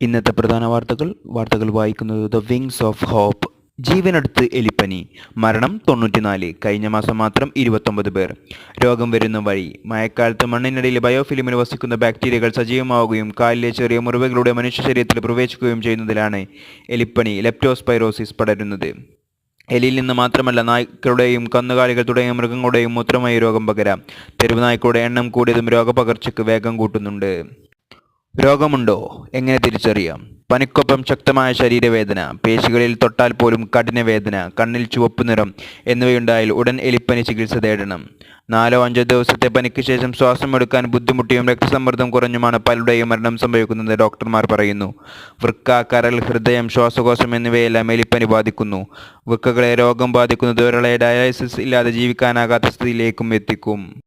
ഇന്നത്തെ പ്രധാന വാർത്തകൾ. വാർത്തകൾ വായിക്കുന്നത് ദ വിങ്സ് ഓഫ് ഹോപ്പ് ജീവനടുത്ത് എലിപ്പനി. മരണം തൊണ്ണൂറ്റിനാല്. കഴിഞ്ഞ മാസം മാത്രം ഇരുപത്തൊമ്പത് പേർ. രോഗം വരുന്ന വഴി. മഴക്കാലത്ത് മണ്ണിനടിയിൽ ബയോഫിലിമിൽ വസിക്കുന്ന ബാക്ടീരിയകൾ സജീവമാവുകയും കാലിലെ ചെറിയ മുറിവുകളുടെ മനുഷ്യ ശരീരത്തിൽ പ്രവേശിക്കുകയും ചെയ്യുന്നതിലാണ് എലിപ്പനി ലെപ്റ്റോസ്പൈറോസിസ് പടരുന്നത്. എലിയിൽ നിന്ന് മാത്രമല്ല നായ്ക്കളുടെയും കന്നുകാലികൾ തുടങ്ങിയ മൃഗങ്ങളുടെയും മൂത്രമായി രോഗം പകരാം. തെരുവ് നായ്ക്കളുടെ എണ്ണം കൂടിയതും രോഗപകർച്ചയ്ക്ക് വേഗം കൂട്ടുന്നുണ്ട്. രോഗമുണ്ടോ? എങ്ങനെ തിരിച്ചറിയാം? പനിക്കൊപ്പം ശക്തമായ ശരീരവേദന പേശികളിൽ തൊട്ടാൽ പോലും കഠിന വേദന കണ്ണിൽ ചുവപ്പ് നിറം എന്നിവയുണ്ടായാൽ ഉടൻ എലിപ്പനി ചികിത്സ തേടണം. നാലോ അഞ്ചോ ദിവസത്തെ പനിക്ക് ശേഷം ശ്വാസം എടുക്കാൻ ബുദ്ധിമുട്ടിയും രക്തസമ്മർദ്ദം കുറഞ്ഞുമാണ് പലരുടെയും മരണം സംഭവിക്കുന്നത് ഡോക്ടർമാർ പറയുന്നു. വൃക്ക കരൾ ഹൃദയം ശ്വാസകോശം എന്നിവയെല്ലാം എലിപ്പനി ബാധിക്കുന്നു. വൃക്കകളെ രോഗം ബാധിക്കുന്നത് ഒരാളെ ഡയാലിസിസ് ഇല്ലാതെ ജീവിക്കാനാകാത്ത സ്ഥിതിയിലേക്കും എത്തിക്കും.